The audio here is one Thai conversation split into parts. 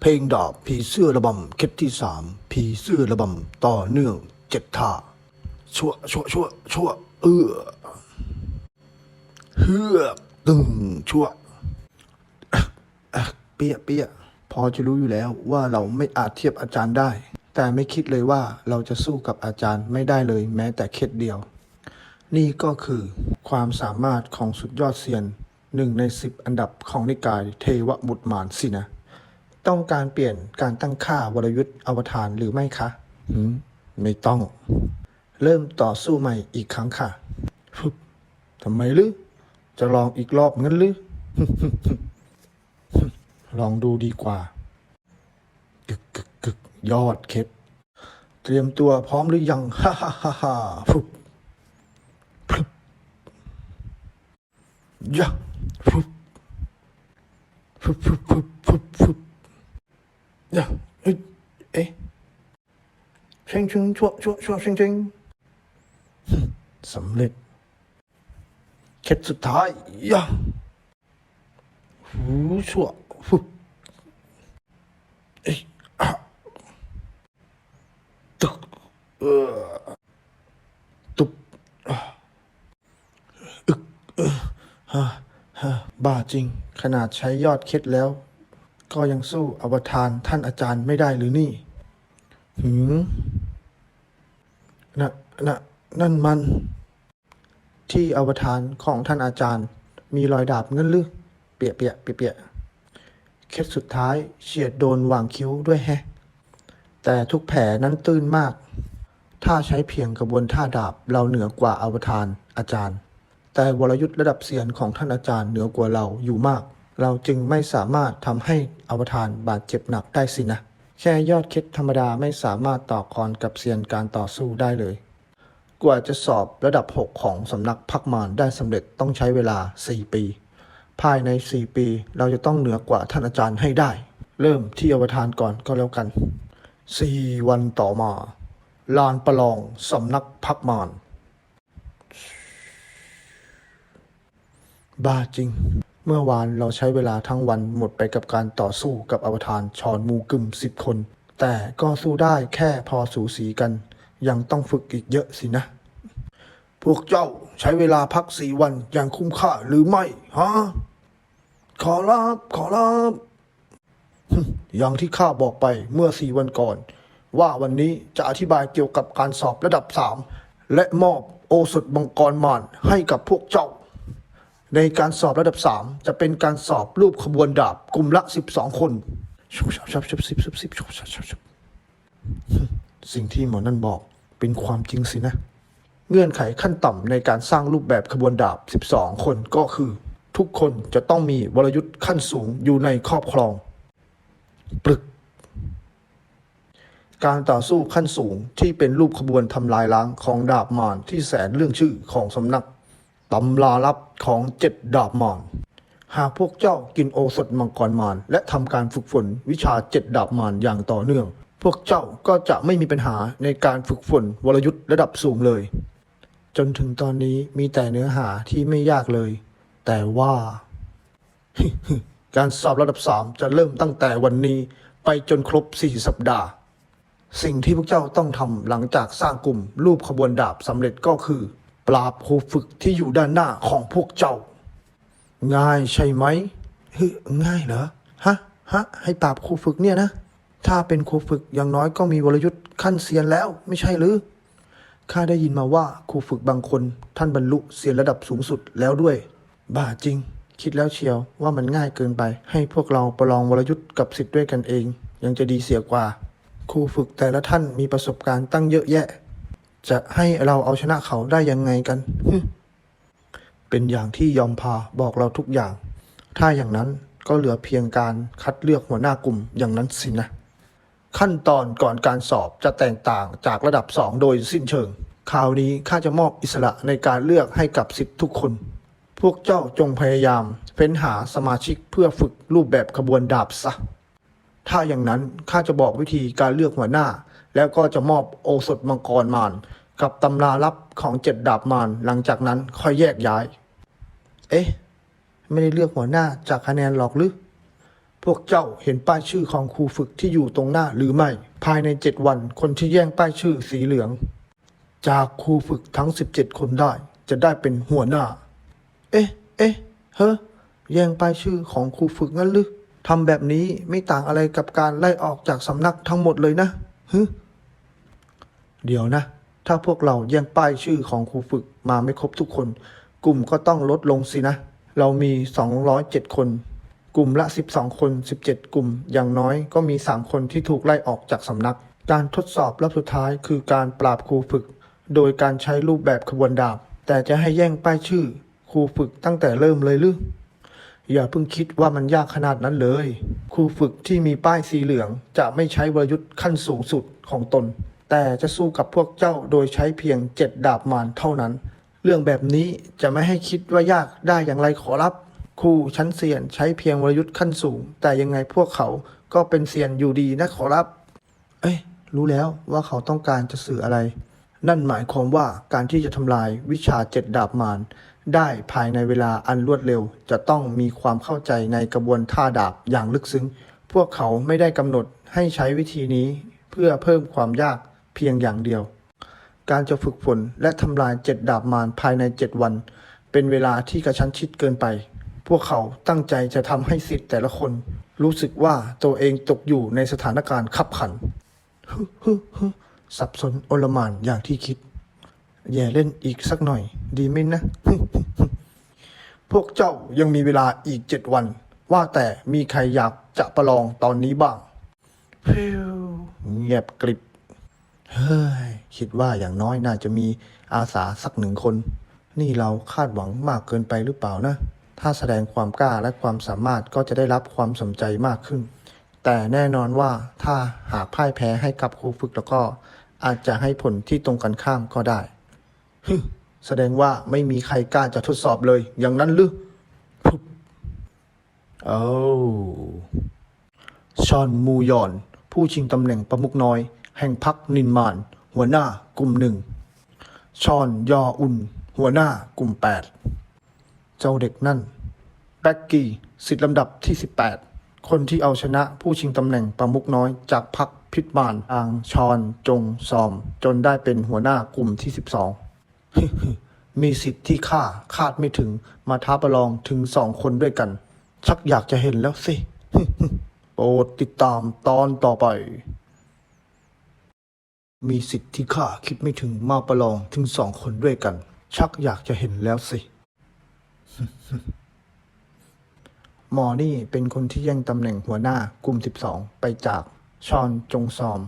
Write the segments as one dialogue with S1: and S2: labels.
S1: เพลงดาบผีเสื้อระบำเคล็ดที่สามผีเสื้อระบำต่อเนื่องเจ็ดท่าชั่วชั่วชั่วชั่วเอื้อเฮือกตึงชั่วเปียเปียพอจะรู้อยู่แล้วว่าเราไม่อาจเทียบอาจารย์ได้ แต่ไม่คิดเลยว่าเราจะสู้กับอาจารย์ไม่ได้เลยแม้แต่เคล็ดเดียว นี่ก็คือความสามารถของสุดยอดเซียน หนึ่งในสิบอันดับของนิกายเทวบุตรมารสินะ ต้องการเปลี่ยนการตั้งค่าวรยุทธ์อวตารหรือไม่คะหืมไม่ต้อง เริ่มต่อสู้ใหม่อีกครั้งค่ะฟึบทำไมลือจะลองอีกรอบงั้นหรือลองดูดีกว่ากึกกึกกึกยอดเคล็ดเตรียมตัวพร้อมหรือยังฮ่าฮ่าฮ่าฮ่าฟึบฟึบยะ ฟึบฟึบฟึบฟึบฟึบฟึบยะเอ้ยเอ๊ะชิงชิงชั่วชั่วชั่วชิงชิงสำเร็จเคล็ดสุดท้ายย่ะหูชั่วฟึบเอ้ยอะตึกเออตุบอึกเออฮะ ฮะบ้าจริง ขนาดใช้ยอดเคล็ดแล้ว ก็ยังสู้อวตารท่านอาจารย์ไม่ได้หรือนี่ หืมน่ะน่ะนั่นมัน ที่อวตารของท่านอาจารย์ มีรอยดาบเงินหรือเปียกเปียเปียเปียเคล็ดสุดท้ายเฉียดโดนหว่างคิ้วด้วยแฮะ แต่ทุกแผลนั้นตื้นมาก ถ้าใช้เพียงกระบวนท่าดาบเราเหนือกว่าอวตารอาจารย์ แต่วรยุทธ์ระดับเซียนของท่านอาจารย์เหนือกว่าเราอยู่มาก เราจึงไม่สามารถทำให้อวตารบาดเจ็บหนักได้สินะ แค่ยอดเคล็ดธรรมดาไม่สามารถต่อกรกับเซียนการต่อสู้ได้เลย กว่าจะสอบระดับ 6 ของสำนักพักมารได้สำเร็จต้องใช้เวลา 4 ปี ภายใน 4 ปี เราจะต้องเหนือกว่าท่านอาจารย์ให้ได้ เริ่มที่อวตารก่อนก็แล้วกัน 4 วันต่อมาลานประลองสำนักพักมาร บ้าจริง เมื่อวานเราใช้เวลาทั้งวันหมดไปกับการต่อสู้กับอวตารชอนมูกึมสิบคน แต่ก็สู้ได้แค่พอสูสีกัน ยังต้องฝึกอีกเยอะสินะ พวกเจ้าใช้เวลาพักสี่วันอย่างคุ้มค่าหรือไม่ฮะขอรับขอรับอย่างที่ข้าบอกไปเมื่อสี่วันก่อน ว่าวันนี้จะอธิบายเกี่ยวกับการสอบระดับสามและมอบโอสถมังกรมารให้กับพวกเจ้า ในการสอบระดับสามจะเป็นการสอบรูปขบวนดาบกลุ่มละสิบสองคนชุบชับชับชับสิบสิบสิบชุบชับชับชับสิ่งที่หมอนั่นบอกเป็นความจริงสินะ เงื่อนไขขั้นต่ำในการสร้างรูปแบบขบวนดาบ 12 คนก็คือ ทุกคนจะต้องมีวรยุทธ์ขั้นสูงอยู่ในครอบครอง ปรึก การต่อสู้ขั้นสูงที่เป็นรูปขบวนทำลายล้างของดาบมารที่แสนเรื่องชื่อของสำนัก ตำราลับของเจ็ดดาบมารหากพวกเจ้ากินโอสถมังกรมารและทำการฝึกฝนวิชาเจ็ดดาบมารอย่างต่อเนื่อง พวกเจ้าก็จะไม่มีปัญหาในการฝึกฝนวรยุทธ์ระดับสูงเลย จนถึงตอนนี้มีแต่เนื้อหาที่ไม่ยากเลย แต่ว่า การสอบระดับสามจะเริ่มตั้งแต่วันนี้ไปจนครบสี่สัปดาห์ สิ่งที่พวกเจ้าต้องทำหลังจากสร้างกลุ่มรูปขบวนดาบสำเร็จก็คือ ปราบครูฝึกที่อยู่ด้านหน้าของพวกเจ้า ง่ายใช่ไหมเฮ้ยง่ายเหรอฮะฮะให้ปราบครูฝึกเนี่ยนะ ถ้าเป็นครูฝึกอย่างน้อยก็มีวรยุทธ์ขั้นเซียนแล้ว ไม่ใช่หรือข้าได้ยินมาว่าครูฝึกบางคน ท่านบรรลุเสียนระดับสูงสุดแล้วด้วย บ้าจริง คิดแล้วเชียวว่ามันง่ายเกินไป ให้พวกเราประลองวรยุทธ์กับสิทธิ์ด้วยกันเอง ยังจะดีเสียกว่า ครูฝึกแต่ละท่านมีประสบการณ์ตั้งเยอะแยะ จะให้เราเอาชนะเขาได้ยังไงกันฮึเป็นอย่างที่ยอมพาบอกเราทุกอย่าง ถ้าอย่างนั้นก็เหลือเพียงการคัดเลือกหัวหน้ากลุ่มอย่างนั้นสินะ ขั้นตอนก่อนการสอบจะแตกต่างจากระดับ2โดยสิ้นเชิงคราวนี้ข้าจะมอบอิสระในการเลือกให้กับสิทธิ์ทุกคน พวกเจ้าจงพยายามเฟ้นหาสมาชิกเพื่อฝึกรูปแบบขบวนดาบซะ ถ้าอย่างนั้นข้าจะบอกวิธีการเลือกหัวหน้า แล้วก็จะมอบโอสถมังกรมารกับตำราลับของเจ็ดดาบมารหลังจากนั้นค่อยแยกย้าย เอ๊ะ ไม่ได้เลือกหัวหน้าจากคะแนนหรอกหรือ พวกเจ้าเห็นป้ายชื่อของครูฝึกที่อยู่ตรงหน้าหรือไม่ ภายในเจ็ดวันคนที่แย่งป้ายชื่อสีเหลือง จากครูฝึกทั้ง17คนได้ จะได้เป็นหัวหน้า เอ๊ะ เอ๊ะ เฮ้อแย่งป้ายชื่อของครูฝึกงั้นหรือทำแบบนี้ไม่ต่างอะไรกับการไล่ออกจากสำนักทั้งหมดเลยนะฮึ เดี๋ยวนะ ถ้าพวกเราแย่งป้ายชื่อของครูฝึกมาไม่ครบทุกคน กลุ่มก็ต้องลดลงสินะ เรามี 207 คน กลุ่มละ 12 คน 17 กลุ่ม อย่างน้อยก็มี 3 คนที่ถูกไล่ออกจากสำนัก การทดสอบรอบสุดท้ายคือการปราบครูฝึก โดยการใช้รูปแบบขบวนดาบ แต่จะให้แย่งป้ายชื่อครูฝึกตั้งแต่เริ่มเลยหรืออย่าเพิ่งคิดว่ามันยากขนาดนั้นเลย ครูฝึกที่มีป้ายสีเหลืองจะไม่ใช้วรยุทธ์ขั้นสูงสุดของตน แต่จะสู้กับพวกเจ้าโดยใช้เพียงเจ็ดดาบมารเท่านั้น เรื่องแบบนี้จะไม่ให้คิดว่ายากได้อย่างไรขอรับครูชั้นเซียนใช้เพียงวรยุทธ์ขั้นสูง แต่ยังไงพวกเขาก็เป็นเซียนอยู่ดีนะขอรับ เอ้ย รู้แล้วว่าเขาต้องการจะสื่ออะไร นั่นหมายความว่าการที่จะทำลายวิชาเจ็ดดาบมารได้ภายในเวลาอันรวดเร็ว จะต้องมีความเข้าใจในกระบวนท่าดาบอย่างลึกซึ้ง พวกเขาไม่ได้กำหนดให้ใช้วิธีนี้ เพื่อเพิ่มความยาก เพียงอย่างเดียว การจะฝึกฝนและทำลายเจ็ดดาบมารภายในเจ็ดวัน เป็นเวลาที่กระชั้นชิดเกินไป พวกเขาตั้งใจจะทำให้สิทธิ์แต่ละคน รู้สึกว่าตัวเองตกอยู่ในสถานการณ์ขับขันฮึฮึฮึสับสนโอลหมานอย่างที่คิดอย่าเล่นอีกสักหน่อย ดีไหมนะ พวกเจ้ายังมีเวลาอีกเจ็ดวัน ว่าแต่มีใครอยากจะประลองตอนนี้บ้างฟิวเงียบกริบ เฮ้ย คิดว่าอย่างน้อยน่าจะมีอาสาสักหนึ่งคน นี่เราคาดหวังมากเกินไปหรือเปล่านะ ถ้าแสดงความกล้าและความสามารถก็จะได้รับความสนใจมากขึ้น แต่แน่นอนว่าถ้าหากพ่ายแพ้ให้กับครูฝึกแล้วก็ อาจจะให้ผลที่ตรงกันข้ามก็ได้ฮึแสดงว่าไม่มีใครกล้าจะทดสอบเลย อย่างนั้นหรือโอ้ชอนมูยอน ผู้ชิงตำแหน่งประมุขน้อย แห่งพรรคนินมาน หัวหน้ากลุ่มหนึ่ง ชอนยออุน หัวหน้ากลุ่มแปดเจ้าเด็กนั่น แบ็กกี้สิทธิ์ลำดับที่ 18 คนที่เอาชนะผู้ชิงตำแหน่งประมุขน้อยจากพรรคพิษมานอางชอนจงซอม จนได้เป็นหัวหน้ากลุ่มที่ 12 มีสิทธิ์ที่ข้าคาดไม่ถึงมาท้าประลองถึงสองคนด้วยกัน ชักอยากจะเห็นแล้วสิโปรดติดตามตอนต่อไป มีสิทธิ์ที่ข้าคิดไม่ถึงมาประลองถึงสองคนด้วยกัน ชักอยากจะเห็นแล้วสิหมอนี่เป็นคนที่แย่งตำแหน่งหัวหน้ากลุ่ม 12 ไปจากชอนจงซอม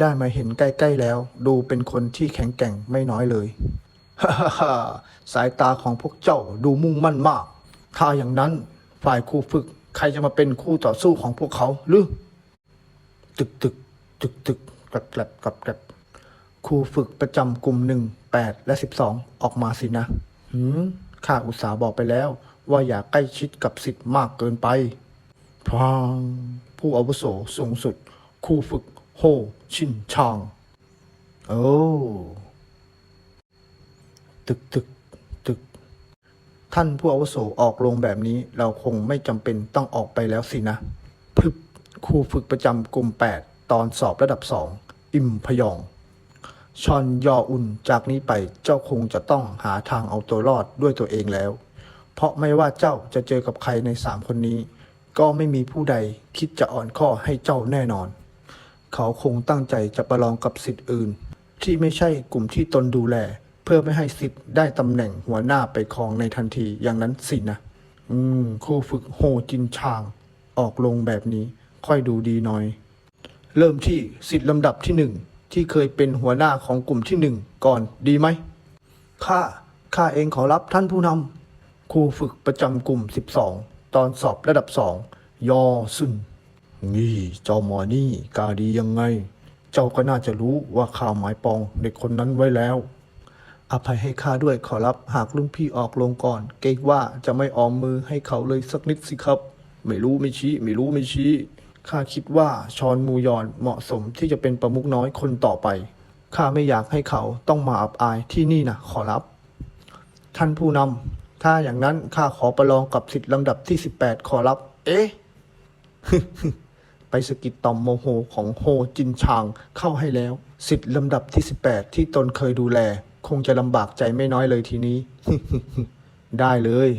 S1: ได้มาเห็นใกล้ ๆ แล้ว ดูเป็นคนที่แข็งแกร่งไม่น้อยเลย ฮ่าฮ่าสายตาของพวกเจ้าดูมุ่งมั่นมาก ถ้าอย่างนั้นฝ่ายครูฝึก ใครจะมาเป็นคู่ต่อสู้ของพวกเขาหรือ ตึกตึกตึกตึก กลับกลับกลับกลับครูฝึกประจำกลุ่มหนึ่งแปดและสิบสองออกมาสินะ หืมข้าอุตสาห์บอกไปแล้ว ว่าอย่าใกล้ชิดกับสิทธิ์มากเกินไปพรางผู้อาวุโสสูงสุดครูฝึกโฮชินชางโอ้ตึกตึกตึก ท่านผู้อาวุโสออกลงแบบนี้เราคงไม่จำเป็นต้องออกไปแล้วสินะพึบครูฝึกประจำกลุ่ม 8 ตอนสอบระดับ2อิ อิมพยอง ชอนยออุนจากนี้ไปเจ้าคงจะต้องหาทางเอาตัวรอดด้วยตัวเองแล้ว เพราะไม่ว่าเจ้าจะเจอกับใครในสามคนนี้ ก็ไม่มีผู้ใดคิดจะอ่อนข้อให้เจ้าแน่นอน เขาคงตั้งใจจะประลองกับสิทธิ์อื่น ที่ไม่ใช่กลุ่มที่ตนดูแล เพื่อไม่ให้สิทธิ์ได้ตำแหน่งหัวหน้าไปครองในทันทีอย่างนั้นสินะ อืมครูฝึกโฮจินชาง ออกลงแบบนี้ค่อยดูดีหน่อย เริ่มที่สิทธิ์ลำดับที่หนึ่งที่เคยเป็นหัวหน้าของกลุ่มที่หนึ่งก่อนดีไหมข้าข้าเองขอรับท่านผู้นำครูฝึกประจำกลุ่ม 12 ตอนสอบระดับสองยอซุนนี่เจ้าหมอนี่กาดียังไง เจ้าก็น่าจะรู้ว่าข้าวหมายปองเด็กคนนั้นไว้แล้ว อภัยให้ข้าด้วยขอรับหากรุ่นพี่ออกลงก่อน เกรงว่าจะไม่ออมมือให้เขาเลยสักนิดสิครับ ไม่รู้ไม่ชี้ ไม่รู้ไม่ชี้ ข้าคิดว่าชอนมูยอนเหมาะสมที่จะเป็นประมุขน้อยคนต่อไป ข้าไม่อยากให้เขาต้องมาอับอายที่นี่นะขอรับ ท่านผู้นำ ถ้าอย่างนั้นข้าขอประลองกับสิทธิ์ลำดับที่ 18 ขอรับ เอ๊ะ ไปสกิดต่อมโมโหของโฮจินชางเข้าให้แล้ว สิทธิ์ลำดับที่ 18 ที่ตนเคยดูแล คงจะลำบากใจไม่น้อยเลยทีนี้ ได้เลย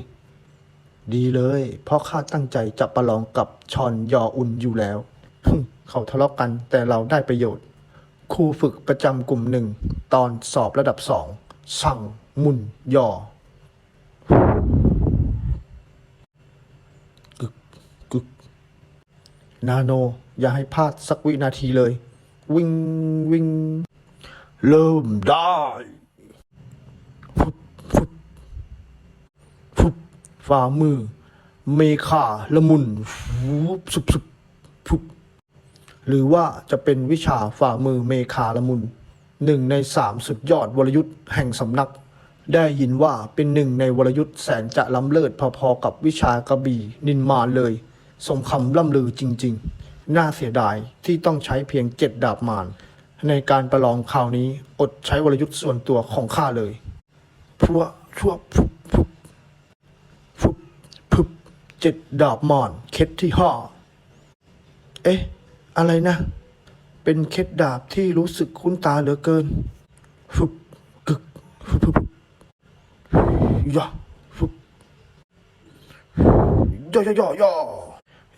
S1: ดีเลย เพราะข้าตั้งใจจะประลองกับชอนยออุนอยู่แล้ว เขาทะเลาะกันแต่เราได้ประโยชน์ ครูฝึกประจำกลุ่มหนึ่ง ตอนสอบระดับสองสั่งมุนยอกึกกึกนาโน อย่าให้พลาดสักวินาทีเลย วิ่งวิ่งเริ่มได้ฟุบฟุบฟุบ ฝ่ามือ เมคาละมุนฟุบสุบสุบฟุบหรือว่าจะเป็นวิชาฝ่ามือเมคาละมุนหนึ่งในสามสุดยอดวรยุทธ์แห่งสำนัก ได้ยินว่าเป็นหนึ่งในวรยุทธ์แสนจะล้ำเลิศพอๆกับวิชากระบี่นินมาเลย สมคำล่ำลือจริง ๆ น่าเสียดายที่ต้องใช้เพียงเจ็ดดาบมารในการประลองคราวนี้อดใช้วรยุทธ์ส่วนตัวของข้าเลยพัวชั่วพบพุบพุบ เจ็ดดาบมารเคล็ดที่ห้าเอ๊ะ อะไรนะ เป็นเคล็ดดาบที่รู้สึกคุ้นตาเหลือเกินฟึบกึกฟึบฟึบยะฟึบย่อย่อย่อย่อ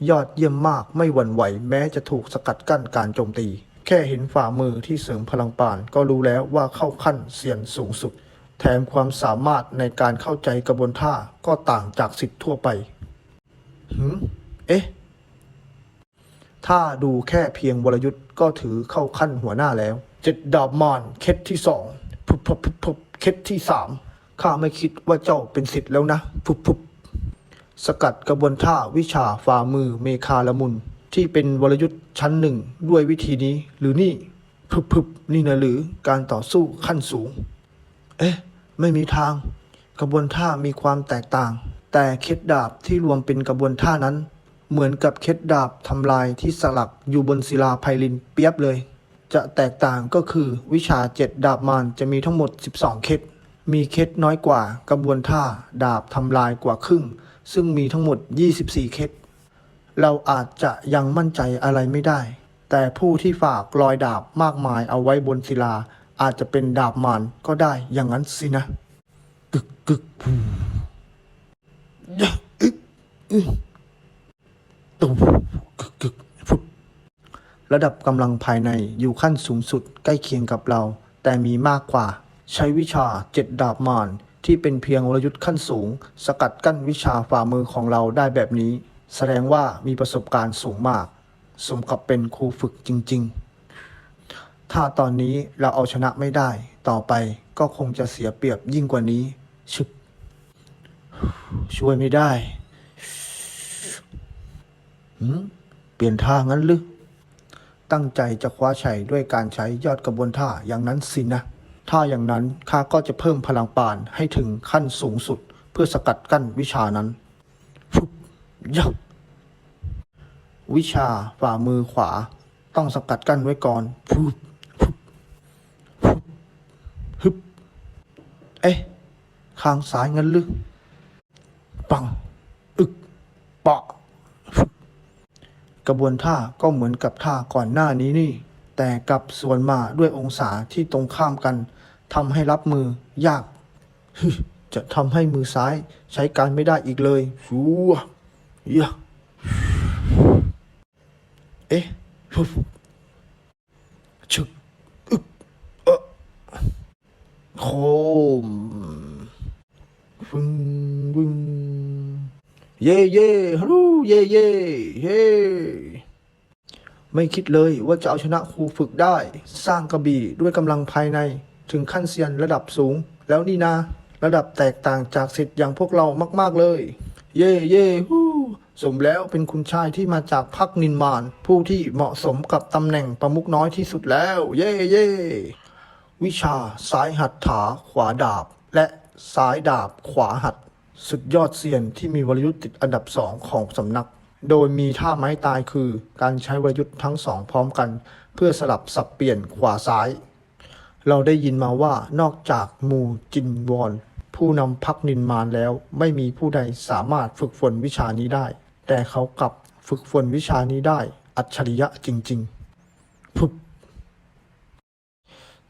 S1: ยอดเยี่ยมมากไม่หวั่นไหว แม้จะถูกสกัดกั้นการโจมตี แค่เห็นฝ่ามือที่เสริมพลังปาน ก็รู้แล้วว่าเข้าขั้นเสียนสูงสุด แถมความสามารถในการเข้าใจกระบวนท่าก็ต่างจากสิทธิ์ทั่วไป หืมเอ๊ะ ถ้าดูแค่เพียงวรยุทธ์ก็ถือเข้าขั้นหัวหน้าแล้ว เจ็ดดาบมารเคสที่สองพุบพุบพุบพุบเคสที่สามข้าไม่คิดว่าเจ้าเป็นสิทธิ์แล้วนะพุบพุบสกัดกระบวนท่าวิชาฝ่ามือเมคาละมุน ที่เป็นวรยุทธ์ชั้นหนึ่งด้วยวิธีนี้หรือนี่พุบพุบนี่นะหรือการต่อสู้ขั้นสูง เอ๊ะ ไม่มีทาง กระบวนท่ามีความแตกต่าง แต่เคล็ดดาบที่รวมเป็นกระบวนท่านั้น เหมือนกับเคล็ดดาบทำลายที่สลักอยู่บนศิลาไพลินเปียบเลย จะแตกต่างก็คือวิชาเจ็ดดาบมารจะมีทั้งหมด 12 เคล็ดมีเคล็ดน้อยกว่ากระบวนท่าดาบทำลายกว่าครึ่ง ซึ่งมีทั้งหมด 24 เคล็ดเราอาจจะยังมั่นใจอะไรไม่ได้ แต่ผู้ที่ฝากรอยดาบมากมายเอาไว้บนศิลา อาจจะเป็นดาบมารก็ได้อย่างนั้นสินะ กึกกึกพู ระดับกำลังภายในอยู่ขั้นสูงสุดใกล้เคียงกับเรา แต่มีมากกว่า ใช้วิชาเจ็ดดาบมารที่เป็นเพียงวรยุทธ์ขั้นสูง สกัดกั้นวิชาฝ่ามือของเราได้แบบนี้ แสดงว่ามีประสบการณ์สูงมาก สมกับเป็นครูฝึกจริง ๆ ถ้าตอนนี้เราเอาชนะไม่ได้ ต่อไปก็คงจะเสียเปรียบยิ่งกว่านี้ชึบ ช่วยไม่ได้หืมเปลี่ยนท่างั้นหรือ ตั้งใจจะคว้าชัยด้วยการใช้ยอดกระบวนท่าอย่างนั้นสินะ ถ้าอย่างนั้นข้าก็จะเพิ่มพลังปานให้ถึงขั้นสูงสุด เพื่อสกัดกั้นวิชานั้นฟุบยับวิชาฝ่ามือขวา ต้องสกัดกั้นไว้ก่อนฟุบฟุบฟุบฮึบเอ๊ะข้างซ้ายงั้นหรือ ปัง อึกปะฟึบกระบวนท่าก็เหมือนกับท่าก่อนหน้านี้นี่ แต่กลับส่วนมาด้วยองศาที่ตรงข้ามกันทำให้รับมือยากฮึจะทำให้มือซ้ายใช้การไม่ได้อีกเลยฟูยะเอ๊ะฟึบชึกอึกเอะโคมฟึ งวึงเย่เย่ฮัลโหลเย่เย่เย่ไม่คิดเลยว่าจะเอาชนะครูฝึกได้ สร้างกระบี่ด้วยกำลังภายใน ถึงขั้นเซียนระดับสูง แล้วนี่นาระดับแตกต่างจากสิทธิ์อย่างพวกเรามาก ๆเลย เย่เย่ฮู้สมแล้วเป็นคุณชายที่มาจากพักนินมาน ผู้ที่เหมาะสมกับตำแหน่งประมุขน้อยที่สุดแล้ว เย่เย่วิชาซ้ายหัตถาขวาดาบ และ ซ้ายดาบขวาหัด สุดยอดเซียนที่มีวรยุทธ์ติดอันดับสองของสำนัก โดยมีท่าไม้ตายคือการใช้วรยุทธ์ทั้งสองพร้อมกัน เพื่อสลับสับเปลี่ยนขวาซ้าย เราได้ยินมาว่านอกจากมูจินวอนผู้นำพักนินมานแล้ว ไม่มีผู้ใดสามารถฝึกฝนวิชานี้ได้ แต่เขากลับฝึกฝนวิชานี้ได้ อัจฉริยะจริง ๆ พุบ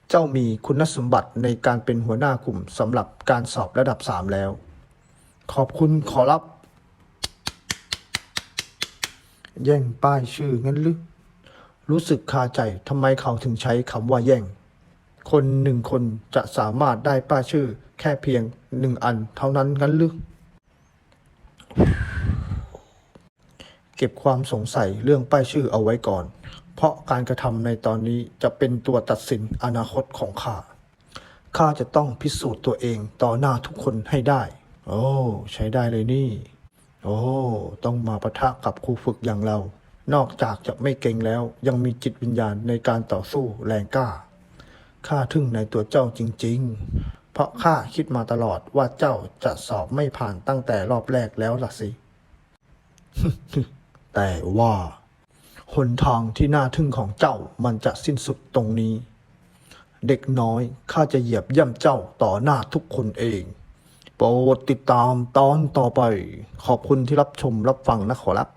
S1: เจ้ามีคุณสมบัติในการเป็นหัวหน้ากลุ่มสำหรับการสอบระดับสามแล้ว ขอบคุณขอรับ แย่งป้ายชื่องั้นหรือรู้สึกคาใจทำไมเขาถึงใช้คำว่าแย่ง คนหนึ่งคนจะสามารถได้ป้ายชื่อแค่เพียงหนึ่งอันเท่านั้นงั้นหรือเก็บความสงสัยเรื่องป้ายชื่อเอาไว้ก่อน เพราะการกระทำในตอนนี้จะเป็นตัวตัดสินอนาคตของข้า ข้าจะต้องพิสูจน์ตัวเองต่อหน้าทุกคนให้ได้ โอ้ ใช้ได้เลยนี่ โอ้ ต้องมาปะทะกับครูฝึกอย่างเรา นอกจากจะไม่เก่งแล้วยังมีจิตวิญญาณในการต่อสู้แรงกล้า ข้าทึ่งในตัวเจ้าจริง ๆ เพราะข้าคิดมาตลอดว่าเจ้าจะสอบไม่ผ่านตั้งแต่รอบแรกแล้วล่ะสิ แต่ว่า หนทางที่น่าทึ่งของเจ้ามันจะสิ้นสุดตรงนี้ เด็กน้อยข้าจะเหยียบย่ำเจ้าต่อหน้าทุกคนเอง โปรดติดตามตอนต่อไป ขอบคุณที่รับชมรับฟังนะขอรับ